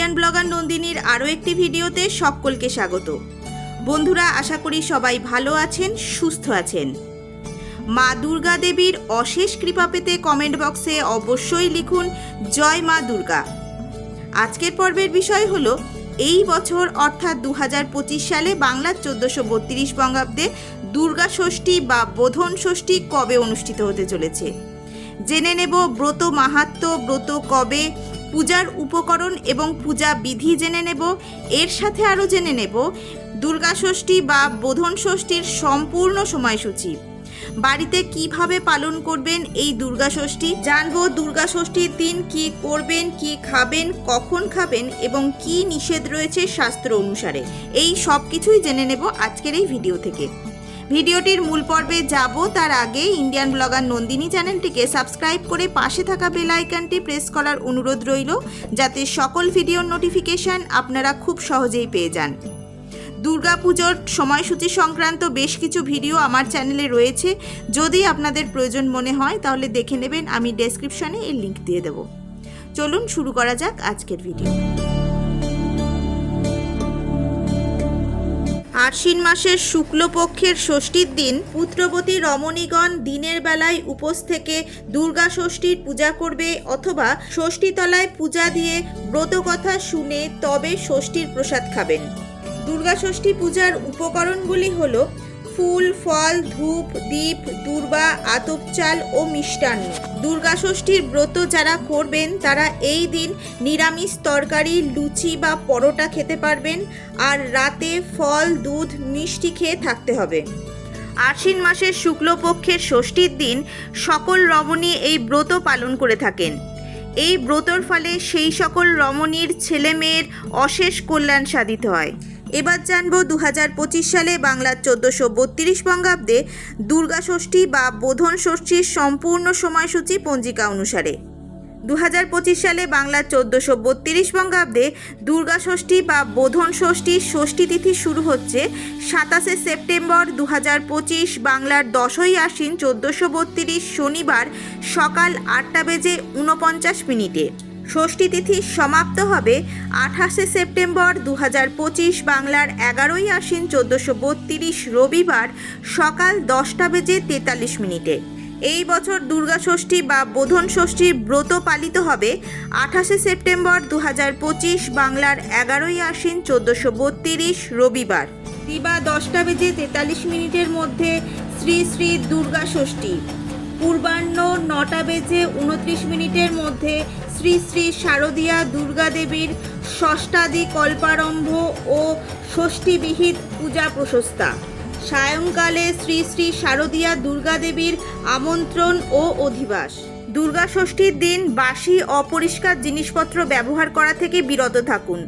Indian blogger নন্দিনীর আরও একটি ভিডিওতে সকলকে স্বাগত। বন্ধুরা, আশা করি সবাই ভালো আছেন, সুস্থ আছেন। মা দুর্গা দেবীর অশেষ কৃপা পেতে কমেন্ট বক্সে অবশ্যই লিখুন, জয় মা দুর্গা। আজকের পর্বের বিষয় হল, এই বছর অর্থাৎ দু হাজার পঁচিশ সালে বাংলার চোদ্দোশো বত্রিশ বঙ্গাব্দে দুর্গা ষষ্ঠী বা বোধন ষষ্ঠী কবে অনুষ্ঠিত হতে চলেছে? জেনে নেব ব্রত মাহাত্ম, ব্রত কবে পূজার উপকরণ এবং পূজা বিধি জেনে নেব, এর সাথে আরও জেনে নেব দুর্গা ষষ্ঠী বা বোধন ষষ্ঠীর সম্পূর্ণ সময়সূচি। বাড়িতে কীভাবে পালন করবেন এই দুর্গা ষষ্ঠী জানব দুর্গা ষষ্ঠীর দিন কি করবেন, কি খাবেন, কখন খাবেন এবং কি নিষেধ রয়েছে শাস্ত্র অনুসারে। এই সব কিছুই জেনে নেব আজকের এই ভিডিও থেকে। ভিডিওটির মূল পর্বে যাব, তার আগে ইন্ডিয়ান ব্লগার নন্দিনী চ্যানেলটিকে সাবস্ক্রাইব করে পাশে থাকা বেল আইকনটি প্রেস করার অনুরোধ রইল, যাতে সকল ভিডিওর নোটিফিকেশন আপনারা খুব সহজেই পেয়ে যান। দুর্গাপুজোর সময়সূচি সংক্রান্ত বেশ কিছু ভিডিও আমার চ্যানেলে রয়েছে, যদি আপনাদের প্রয়োজন মনে হয় তাহলে দেখে নেবেন, আমি ডেসক্রিপশনে এর লিঙ্ক দিয়ে দেব। চলুন শুরু করা যাক আজকের ভিডিও আশ্বিন মাসের শুক্লপক্ষের ষষ্ঠীর দিন পুত্রবতী রমণীগণ দিনের বেলায় উপোস থেকে দুর্গা ষষ্ঠীর পূজা করবে অথবা ষষ্ঠীতলায় পূজা দিয়ে ব্রতকথা শুনে তবে ষষ্ঠীর প্রসাদ খাবেন। দুর্গা ষষ্ঠী পূজার উপকরণগুলি হল ফুল, ফল, ধূপ, দীপ, দুর্বা আতপ চাল ও মিষ্টান্ন। দুর্গা ষষ্ঠীর ব্রত যারা করবেন, তারা এই দিন নিরামিষ তরকারি, লুচি বা পরোটা খেতে পারবেন আর রাতে ফল, দুধ, মিষ্টি খেয়ে থাকতে হবে। আশ্বিন মাসের শুক্লপক্ষের ষষ্ঠীর দিন সকল রমণী এই ব্রত পালন করে থাকেন। এই ব্রতর ফলে সেই সকল রমণীর ছেলে মেয়ের অশেষ কল্যাণ সাধিত হয়। এবার জানব দু হাজার পঁচিশ সালে বাংলার চোদ্দোশো বত্রিশ বঙ্গাব্দে দুর্গা ষষ্ঠী বা বোধন ষষ্ঠীর সম্পূর্ণ সময়সূচি পঞ্জিকা অনুসারে। দু হাজার পঁচিশ সালে বাংলার চোদ্দোশো বত্রিশ বঙ্গাব্দে দুর্গা ষষ্ঠী বা বোধন ষষ্ঠীর ষষ্ঠী তিথি শুরু হচ্ছে সাতাশে সেপ্টেম্বর দু পঁচিশ বাংলার দশই আশ্বিন চোদ্দোশো বত্রিশ শনিবার সকাল আটটা বেজে উনপঞ্চাশ মিনিটে। ষষ্ঠী তিথি সমাপ্ত হবে আঠাশে সেপ্টেম্বর দু পঁচিশ বাংলার এগারোই আশ্বিন চোদ্দোশো বত্রিশ রবিবার সকাল দশটা বেজে তেতাল্লিশ মিনিটে। এই বছর দুর্গা ষষ্ঠী বা বোধন ষষ্ঠীর ব্রত পালিত হবে আঠাশে সেপ্টেম্বর দু পঁচিশ বাংলার এগারোই আশ্বিন চোদ্দোশো বত্রিশ রবিবার। দিবা দশটা বেজে তেতাল্লিশ মিনিটের মধ্যে শ্রী শ্রী দুর্গা ষষ্ঠী। পূর্বাহ্ন নটা বেজে উনত্রিশ মিনিটের মধ্যে শ্রী শ্রী শারদীয়া দুর্গা দেবীর ষষ্ঠাদি কল্পারম্ভ ও ষষ্ঠীবিহিত পূজা প্রশস্তা। সায়ংকালে শ্রী শ্রী শারদীয়া দুর্গা দেবীর আমন্ত্রণ ও অধিবাস। দুর্গা ষষ্ঠীর দিন বাসি অপরিষ্কার জিনিসপত্র ব্যবহার করা থেকে বিরত থাকুন,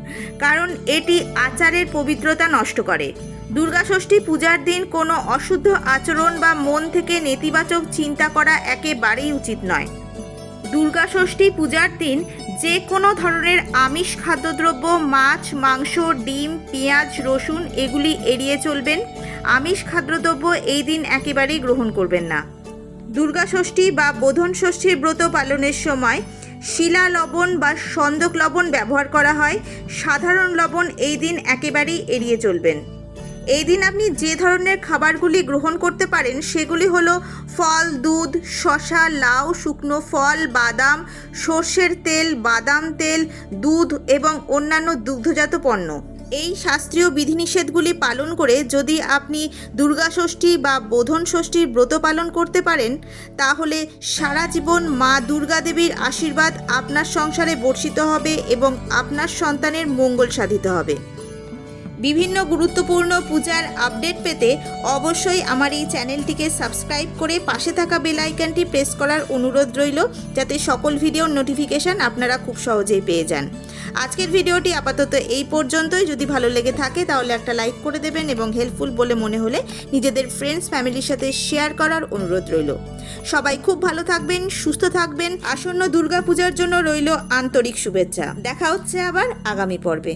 কারণ এটি আচারের পবিত্রতা নষ্ট করে। দুর্গাষষ্ঠী পূজার দিন কোনো অশুদ্ধ আচরণ বা মন থেকে নেতিবাচক চিন্তা করা একেবারেই উচিত নয়। দুর্গা ষষ্ঠী পূজার দিন যে কোনো ধরনের আমিষ খাদ্যদ্রব্য, মাছ, মাংস, ডিম, পেঁয়াজ, রসুন এগুলি এড়িয়ে চলবেন। আমিষ খাদ্যদ্রব্য এই দিন একেবারেই গ্রহণ করবেন না। দুর্গা ষষ্ঠী বা বোধন ষষ্ঠীর ব্রত পালনের সময় শিলা লবণ বা সন্দক লবণ ব্যবহার করা হয়। সাধারণ লবণ এই দিন একেবারেই এড়িয়ে চলবেন। এই দিন আপনি যে ধরনের খাবারগুলি গ্রহণ করতে পারেন, সেগুলি হলো ফল, দুধ শশা লাউ, শুকনো ফল, বাদাম, সর্ষের তেল, বাদাম তেল, দুধ এবং অন্যান্য দুগ্ধজাত পণ্য। এই শাস্ত্রীয় বিধিনিষেধগুলি পালন করে যদি আপনি দুর্গা ষষ্ঠী বা বোধন ষষ্ঠীর ব্রত পালন করতে পারেন, তাহলে সারা জীবন মা দুর্গা দেবীর আশীর্বাদ আপনার সংসারে বর্ষিত হবে এবং আপনার সন্তানের মঙ্গল সাধিত হবে। বিভিন্ন গুরুত্বপূর্ণ পূজার আপডেট পেতে অবশ্যই আমার এই চ্যানেলটিকে সাবস্ক্রাইব করে পাশে থাকা বেল আইকনটি প্রেস করার অনুরোধ রইল, যাতে সকল ভিডিওর নোটিফিকেশন আপনারা খুব সহজেই পেয়ে যান। আজকের ভিডিওটি আপাতত এই পর্যন্তই। যদি ভালো লেগে থাকে, তাহলে একটা লাইক করে দেবেন এবং হেল্পফুল বলে মনে হলে নিজেদের ফ্রেন্ডস ফ্যামিলির সাথে শেয়ার করার অনুরোধ রইল। সবাই খুব ভালো থাকবেন, সুস্থ থাকবেন। আসন্ন দুর্গাপূজার জন্য রইল আন্তরিক শুভেচ্ছা। দেখা হচ্ছে আবার আগামী পর্বে।